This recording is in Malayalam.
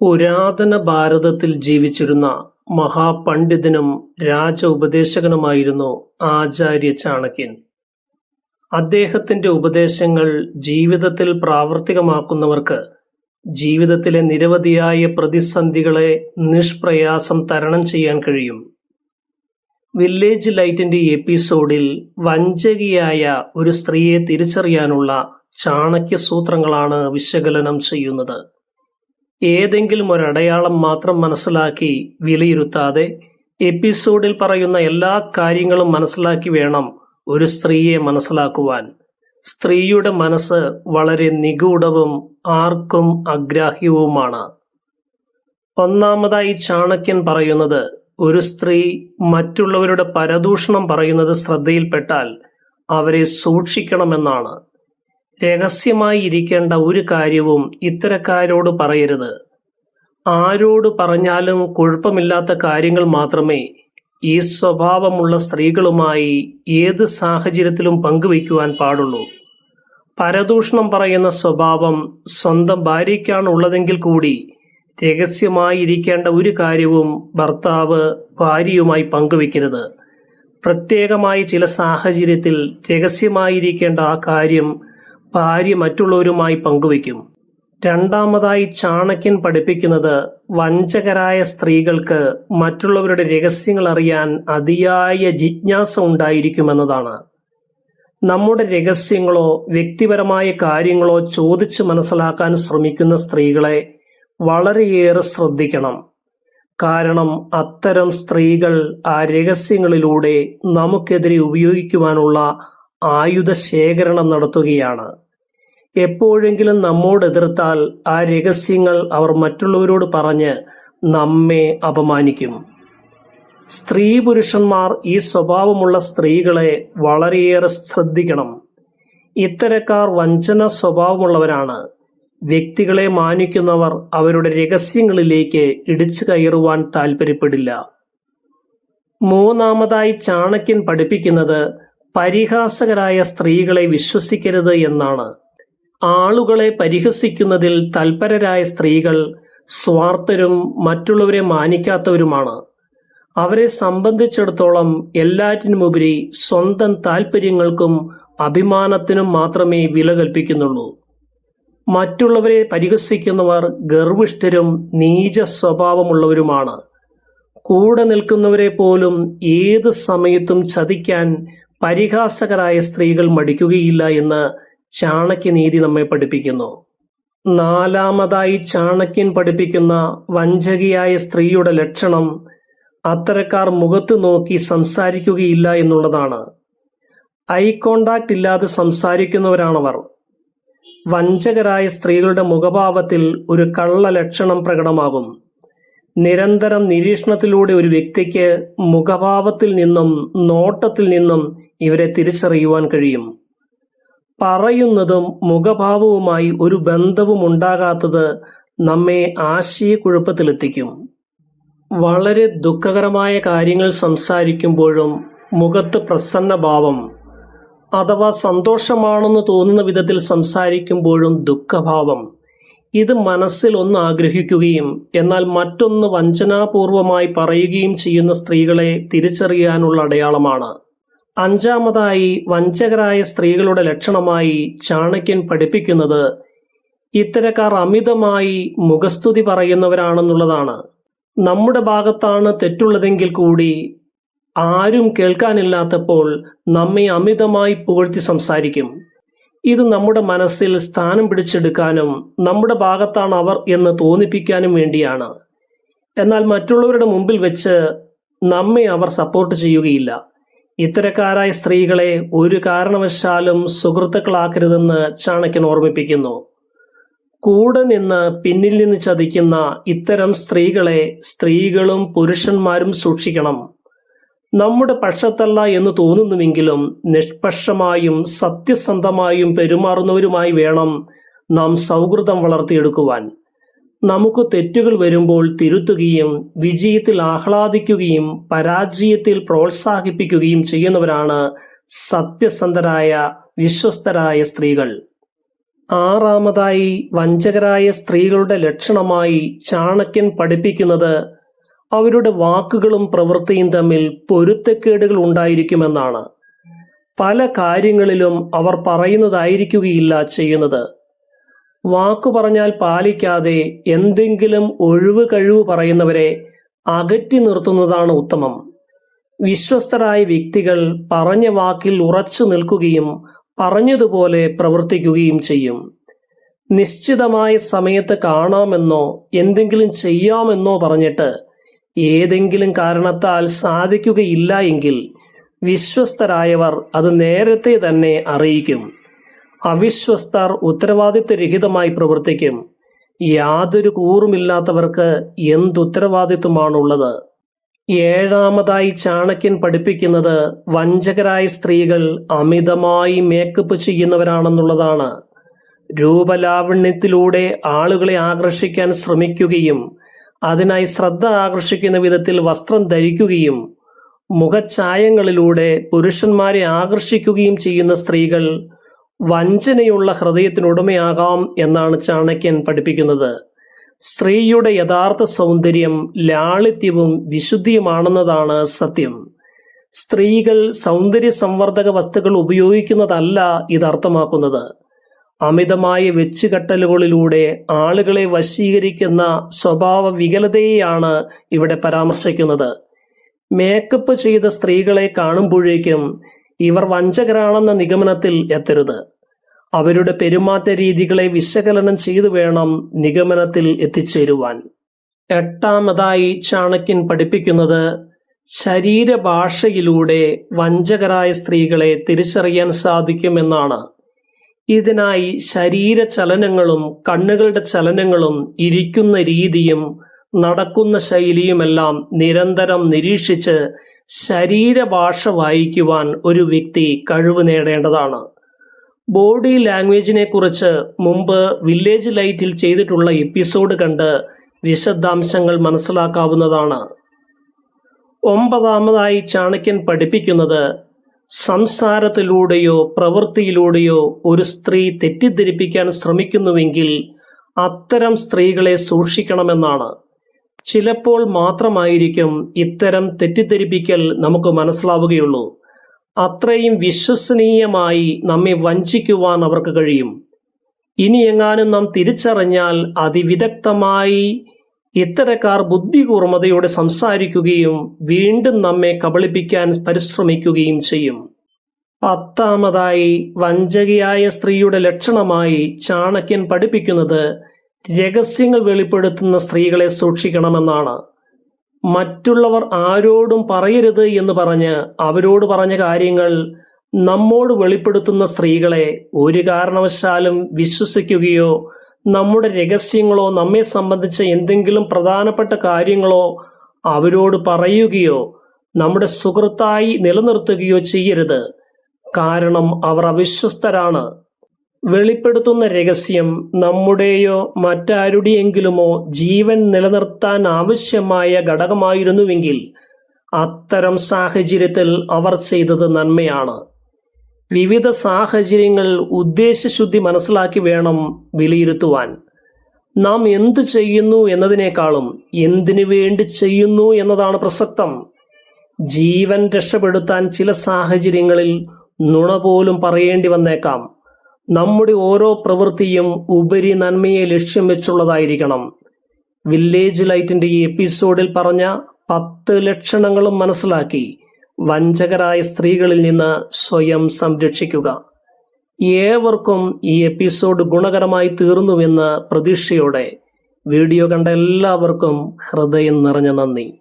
പുരാതന ഭാരതത്തിൽ ജീവിച്ചിരുന്ന മഹാപണ്ഡിതനും രാജ ഉപദേശകനുമായിരുന്നു ആചാര്യ ചാണക്യൻ. അദ്ദേഹത്തിന്റെ ഉപദേശങ്ങൾ ജീവിതത്തിൽ പ്രാവർത്തികമാക്കുന്നവർക്ക് ജീവിതത്തിലെ നിരവധിയായ പ്രതിസന്ധികളെ നിഷ്പ്രയാസം തരണം ചെയ്യാൻ കഴിയും. വില്ലേജ് ലൈറ്റിന്റെ എപ്പിസോഡിൽ വഞ്ചകിയായ ഒരു സ്ത്രീയെ തിരിച്ചറിയാനുള്ള ചാണക്യ സൂത്രങ്ങളാണ് വിശകലനം ചെയ്യുന്നത്. ഏതെങ്കിലും ഒരടയാളം മാത്രം മനസ്സിലാക്കി വിലയിരുത്താതെ എപ്പിസോഡിൽ പറയുന്ന എല്ലാ കാര്യങ്ങളും മനസ്സിലാക്കി വേണം ഒരു സ്ത്രീയെ മനസ്സിലാക്കുവാൻ. സ്ത്രീയുടെ മനസ്സ് വളരെ നിഗൂഢവും ആർക്കും അഗ്രാഹ്യവുമാണ്. ഒന്നാമതായി ചാണക്യൻ പറയുന്നത് ഒരു സ്ത്രീ മറ്റുള്ളവരുടെ പരദൂഷണം പറയുന്നത് ശ്രദ്ധയിൽപ്പെട്ടാൽ അവരെ സൂക്ഷിക്കണമെന്നാണ്. രഹസ്യമായി ഇരിക്കേണ്ട ഒരു കാര്യവും ഇത്തരക്കാരോട് പറയരുത്. ആരോട് പറഞ്ഞാലും കുഴപ്പമില്ലാത്ത കാര്യങ്ങൾ മാത്രമേ ഈ സ്വഭാവമുള്ള സ്ത്രീകളുമായി ഏത് സാഹചര്യത്തിലും പങ്കുവയ്ക്കുവാൻ പാടുള്ളൂ. പരദൂഷണം പറയുന്ന സ്വഭാവം സ്വന്തം ഭാര്യയ്ക്കാണ് ഉള്ളതെങ്കിൽ കൂടി രഹസ്യമായി ഇരിക്കേണ്ട ഒരു കാര്യവും ഭർത്താവ് ഭാര്യയുമായി പങ്കുവെക്കരുത് പ്രത്യേകമായി ചില സാഹചര്യത്തിൽ രഹസ്യമായിരിക്കേണ്ട ആ കാര്യം ഭാര്യ മറ്റുള്ളവരുമായി പങ്കുവയ്ക്കും. രണ്ടാമതായി ചാണക്യൻ പഠിപ്പിക്കുന്നത് വഞ്ചകരായ സ്ത്രീകൾക്ക് മറ്റുള്ളവരുടെ രഹസ്യങ്ങൾ അറിയാൻ അതിയായ ജിജ്ഞാസ ഉണ്ടായിരിക്കുമെന്നതാണ്. നമ്മുടെ രഹസ്യങ്ങളോ വ്യക്തിപരമായ കാര്യങ്ങളോ ചോദിച്ചു മനസ്സിലാക്കാൻ ശ്രമിക്കുന്ന സ്ത്രീകളെ വളരെയേറെ ശ്രദ്ധിക്കണം. കാരണം അത്തരം സ്ത്രീകൾ ആ രഹസ്യങ്ങളിലൂടെ നമുക്കെതിരെ ഉപയോഗിക്കുവാനുള്ള ആയുധശേഖരണം നടത്തുകയാണ്. എപ്പോഴെങ്കിലും നമ്മോട് എതിർത്താൽ ആ രഹസ്യങ്ങൾ അവർ മറ്റുള്ളവരോട് പറഞ്ഞ് നമ്മെ അപമാനിക്കും. സ്ത്രീ-പുരുഷന്മാർ ഈ സ്വഭാവമുള്ള സ്ത്രീകളെ വളരെയേറെ ശ്രദ്ധിക്കണം. ഇത്തരക്കാർ വഞ്ചന സ്വഭാവമുള്ളവരാണ്. വ്യക്തികളെ മാനിക്കുന്നവർ അവരുടെ രഹസ്യങ്ങളിലേക്ക് ഇടിച്ചു കയറുവാൻ താല്പര്യപ്പെടില്ല. മൂന്നാമതായി ചാണക്യൻ പഠിപ്പിക്കുന്നത് പരിഹാസകരായ സ്ത്രീകളെ വിശ്വസിക്കരുത് എന്നാണ്. ആളുകളെ പരിഹസിക്കുന്നതിൽ തൽപരരായ സ്ത്രീകൾ സ്വാർത്ഥരും മറ്റുള്ളവരെ മാനിക്കാത്തവരുമാണ്. അവരെ സംബന്ധിച്ചിടത്തോളം എല്ലാറ്റിനുമുപരി സ്വന്തം താല്പര്യങ്ങൾക്കും അഭിമാനത്തിനും മാത്രമേ വില കൽപ്പിക്കുന്നുള്ളൂ. മറ്റുള്ളവരെ പരിഹസിക്കുന്നവർ ഗർവിഷ്ഠരും നീച സ്വഭാവമുള്ളവരുമാണ്. കൂടെ നിൽക്കുന്നവരെ പോലും ഏത് സമയത്തും ചതിക്കാൻ പരിഹാസകരായ സ്ത്രീകൾ മടിക്കുകയില്ല എന്ന് ചാണക്യനീതി നമ്മെ പഠിപ്പിക്കുന്നു. നാലാമതായി ചാണക്യൻ പഠിപ്പിക്കുന്ന വഞ്ചകിയായ സ്ത്രീയുടെ ലക്ഷണം അത്തരക്കാർ മുഖത്ത് നോക്കി സംസാരിക്കുകയില്ല എന്നുള്ളതാണ്. ഐ കോണ്ടാക്ട് ഇല്ലാതെ സംസാരിക്കുന്നവരാണവർ. വഞ്ചകരായ സ്ത്രീകളുടെ മുഖഭാവത്തിൽ ഒരു കള്ള ലക്ഷണം പ്രകടമാകും. നിരന്തരം നിരീക്ഷണത്തിലൂടെ ഒരു വ്യക്തിക്ക് മുഖഭാവത്തിൽ നിന്നും നോട്ടത്തിൽ നിന്നും ഇവരെ തിരിച്ചറിയുവാൻ കഴിയും. പറയുന്നതും മുഖഭാവവുമായി ഒരു ബന്ധവും ഉണ്ടാകാത്തത് നമ്മെ ആശയക്കുഴപ്പത്തിലെത്തിക്കും. വളരെ ദുഃഖകരമായ കാര്യങ്ങൾ സംസാരിക്കുമ്പോഴും മുഖത്ത് പ്രസന്നഭാവം അഥവാ സന്തോഷമാണെന്ന് തോന്നുന്ന വിധത്തിൽ സംസാരിക്കുമ്പോഴും ദുഃഖഭാവം ഇത് മനസ്സിൽ ഒന്ന് ആഗ്രഹിക്കുകയും എന്നാൽ മറ്റൊന്ന് വഞ്ചനാപൂർവമായി പറയുകയും ചെയ്യുന്ന സ്ത്രീകളെ തിരിച്ചറിയാനുള്ള അടയാളമാണ്. അഞ്ചാമതായി വഞ്ചകരായ സ്ത്രീകളുടെ ലക്ഷണമായി ചാണക്യൻ പഠിപ്പിക്കുന്നത് ഇത്തരക്കാർ അമിതമായി മുഖസ്തുതി പറയുന്നവരാണെന്നുള്ളതാണ്. നമ്മുടെ ഭാഗത്താണ് തെറ്റുള്ളതെങ്കിൽ കൂടി ആരും കേൾക്കാനില്ലാത്തപ്പോൾ നമ്മെ അമിതമായി പുകഴ്ത്തി സംസാരിക്കും. ഇത് നമ്മുടെ മനസ്സിൽ സ്ഥാനം പിടിച്ചെടുക്കാനും നമ്മുടെ ഭാഗത്താണ് അവർ എന്ന് തോന്നിപ്പിക്കാനും വേണ്ടിയാണ്. എന്നാൽ മറ്റുള്ളവരുടെ മുമ്പിൽ വെച്ച് നമ്മെ അവർ സപ്പോർട്ട് ചെയ്യുകയില്ല. ഇത്തരക്കാരായ സ്ത്രീകളെ ഒരു കാരണവശാലും സുഹൃത്തുക്കളാക്കരുതെന്ന് ചാണക്യൻ ഓർമ്മിപ്പിക്കുന്നു. കൂടെ നിന്ന് പിന്നിൽ നിന്ന് ചതിക്കുന്ന ഇത്തരം സ്ത്രീകളെ സ്ത്രീകളും പുരുഷന്മാരും സൂക്ഷിക്കണം. നമ്മുടെ പക്ഷത്തല്ല എന്ന് തോന്നുന്നുവെങ്കിലും നിഷ്പക്ഷമായും സത്യസന്ധമായും പെരുമാറുന്നവരുമായി വേണം നാം സൗഹൃദം വളർത്തിയെടുക്കുവാൻ. നമുക്ക് തെറ്റുകൾ വരുമ്പോൾ തിരുത്തുകയും വിജയത്തിൽ ആഹ്ലാദിക്കുകയും പരാജയത്തിൽ പ്രോത്സാഹിപ്പിക്കുകയും ചെയ്യുന്നവരാണ് സത്യസന്ധരായ വിശ്വസ്തരായ സ്ത്രീകൾ. ആറാമതായി വഞ്ചകരായ സ്ത്രീകളുടെ ലക്ഷണമായി ചാണക്യൻ പഠിപ്പിക്കുന്നത് അവരുടെ വാക്കുകളും പ്രവൃത്തിയും തമ്മിൽ പൊരുത്തക്കേടുകൾ ഉണ്ടായിരിക്കുമെന്നാണ് പല കാര്യങ്ങളിലും അവർ പറയുന്നതായിരിക്കുകയില്ല ചെയ്യുന്നത് വാക്കു പറഞ്ഞാൽ പാലിക്കാതെ എന്തെങ്കിലും ഒഴിവ് കഴിവ് പറയുന്നവരെ അകറ്റി നിർത്തുന്നതാണ് ഉത്തമം. വിശ്വസ്തരായ വ്യക്തികൾ പറഞ്ഞ വാക്കിൽ ഉറച്ചു നിൽക്കുകയും പറഞ്ഞതുപോലെ പ്രവർത്തിക്കുകയും ചെയ്യും. നിശ്ചിതമായ സമയത്ത് കാണാമെന്നോ എന്തെങ്കിലും ചെയ്യാമെന്നോ പറഞ്ഞിട്ട് ഏതെങ്കിലും കാരണത്താൽ സാധിക്കുകയില്ല എങ്കിൽ വിശ്വസ്തരായവർ അത് നേരത്തെ തന്നെ അറിയിക്കും. അവിശ്വസ്തർ ഉത്തരവാദിത്വരഹിതമായി പ്രവർത്തിക്കും. യാതൊരു കൂറുമില്ലാത്തവർക്ക് എന്തുത്തരവാദിത്വമാണുള്ളത്? ഏഴാമതായി ചാണക്യൻ പഠിപ്പിക്കുന്നത് വഞ്ചകരായ സ്ത്രീകൾ അമിതമായി മേക്കപ്പ് ചെയ്യുന്നവരാണെന്നുള്ളതാണ്. രൂപലാവണ്യത്തിലൂടെ ആളുകളെ ആകർഷിക്കാൻ ശ്രമിക്കുകയും അതിനായി ശ്രദ്ധ ആകർഷിക്കുന്ന വിധത്തിൽ വസ്ത്രം ധരിക്കുകയും മുഖഛായങ്ങളിലൂടെ പുരുഷന്മാരെ ആകർഷിക്കുകയും ചെയ്യുന്ന സ്ത്രീകൾ വഞ്ചനയുള്ള ഹൃദയത്തിനുടമയാകാം എന്നാണ് ചാണക്യൻ പഠിപ്പിക്കുന്നത്. സ്ത്രീയുടെ യഥാർത്ഥ സൗന്ദര്യം ലാളിത്യവും വിശുദ്ധിയുമാണെന്നതാണ് സത്യം. സ്ത്രീകൾ സൗന്ദര്യ സംവർദ്ധക വസ്തുക്കൾ ഉപയോഗിക്കുന്നതല്ല ഇത് അർത്ഥമാക്കുന്നത് അമിതമായ വെച്ചുകെട്ടലുകളിലൂടെ ആളുകളെ വശീകരിക്കുന്ന സ്വഭാവ വികലതയെയാണ് ഇവിടെ പരാമർശിക്കുന്നത്. മേക്കപ്പ് ചെയ്ത സ്ത്രീകളെ കാണുമ്പോഴേക്കും ഇവർ വഞ്ചകരാണെന്ന നിഗമനത്തിൽ എത്തരുത്. അവരുടെ പെരുമാറ്റ രീതികളെ വിശകലനം ചെയ്തു വേണം നിഗമനത്തിൽ എത്തിച്ചേരുവാൻ. എട്ടാമതായി ചാണക്യൻ പഠിപ്പിക്കുന്നത് ശരീരഭാഷയിലൂടെ വഞ്ചകരായ സ്ത്രീകളെ തിരിച്ചറിയാൻ സാധിക്കുമെന്നാണ്. ഇതിനായി ശരീര ചലനങ്ങളും കണ്ണുകളുടെ ചലനങ്ങളും ഇരിക്കുന്ന രീതിയും നടക്കുന്ന ശൈലിയുമെല്ലാം നിരന്തരം നിരീക്ഷിച്ച് ശരീരഭാഷ വായിക്കുവാൻ ഒരു വ്യക്തി കഴിവ് നേടേണ്ടതാണ്. ബോഡി ലാംഗ്വേജിനെ കുറിച്ച് മുമ്പ് വില്ലേജ് ലൈറ്റിൽ ചെയ്തിട്ടുള്ള എപ്പിസോഡ് കണ്ട് വിശദാംശങ്ങൾ മനസ്സിലാക്കാവുന്നതാണ്. ഒമ്പതാമതായി ചാണക്യൻ പഠിപ്പിക്കുന്നത് സംസാരത്തിലൂടെയോ പ്രവൃത്തിയിലൂടെയോ ഒരു സ്ത്രീ തെറ്റിദ്ധരിപ്പിക്കാൻ ശ്രമിക്കുന്നുവെങ്കിൽ അത്തരം സ്ത്രീകളെ സൂക്ഷിക്കണമെന്നാണ്. ചിലപ്പോൾ മാത്രമായിരിക്കും ഇത്തരം തെറ്റിദ്ധരിപ്പിക്കൽ നമുക്ക് മനസ്സിലാവുകയുള്ളൂ. അത്രയും വിശ്വസനീയമായി നമ്മെ വഞ്ചിക്കുവാൻ അവർക്ക് കഴിയും. ഇനി എങ്ങാനും നാം തിരിച്ചറിഞ്ഞാൽ അതിവിദഗ്ധമായി ഇത്തരക്കാർ ബുദ്ധികൂർമ്മതയോടെ സംസാരിക്കുകയും വീണ്ടും നമ്മെ കബളിപ്പിക്കാൻ പരിശ്രമിക്കുകയും ചെയ്യും. പത്താമതായി വഞ്ചകിയായ സ്ത്രീയുടെ ലക്ഷണമായി ചാണക്യൻ പഠിപ്പിക്കുന്നത് രഹസ്യങ്ങൾ വെളിപ്പെടുത്തുന്ന സ്ത്രീകളെ സൂക്ഷിക്കണമെന്നാണ്. മറ്റുള്ളവർ ആരോടും പറയരുത് എന്ന് പറഞ്ഞ് അവരോട് പറഞ്ഞ കാര്യങ്ങൾ നമ്മോട് വെളിപ്പെടുത്തുന്ന സ്ത്രീകളെ ഒരു കാരണവശാലും വിശ്വസിക്കുകയോ നമ്മുടെ രഹസ്യങ്ങളോ നമ്മെ സംബന്ധിച്ച എന്തെങ്കിലും പ്രധാനപ്പെട്ട കാര്യങ്ങളോ അവരോട് പറയുകയോ നമ്മുടെ സുഹൃത്തായി നിലനിർത്തുകയോ ചെയ്യരുത്. കാരണം അവർ അവിശ്വസ്തരാണ്. വെളിപ്പെടുത്തുന്ന രഹസ്യം നമ്മുടെയോ മറ്റാരുടെയെങ്കിലുമോ ജീവൻ നിലനിർത്താൻ ആവശ്യമായ ഘടകമായിരുന്നുവെങ്കിൽ അത്തരം സാഹചര്യത്തിൽ അവർ ചെയ്തത് നന്മയാണ്. വിവിധ സാഹചര്യങ്ങൾ ഉദ്ദേശശുദ്ധി മനസ്സിലാക്കി വേണം വിലയിരുത്തുവാൻ. നാം എന്തു ചെയ്യുന്നു എന്നതിനേക്കാളും എന്തിനു വേണ്ടി ചെയ്യുന്നു എന്നതാണ് പ്രസക്തം. ജീവൻ രക്ഷപ്പെടുത്താൻ ചില സാഹചര്യങ്ങളിൽ നുണ പോലും പറയേണ്ടി വന്നേക്കാം. നമ്മുടെ ഓരോ പ്രവൃത്തിയും ഉപരി നന്മയെ ലക്ഷ്യം വെച്ചുള്ളതായിരിക്കണം. വില്ലേജ് ലൈറ്റിന്റെ ഈ എപ്പിസോഡിൽ പറഞ്ഞ പത്ത് ലക്ഷണങ്ങളും മനസ്സിലാക്കി വഞ്ചകരായ സ്ത്രീകളിൽ നിന്ന് സ്വയം സംരക്ഷിക്കുക. ഏവർക്കും ഈ എപ്പിസോഡ് ഗുണകരമായി തീർന്നുവെന്ന പ്രതീക്ഷയോടെ വീഡിയോ കണ്ട എല്ലാവർക്കും ഹൃദയം നിറഞ്ഞ നന്ദി.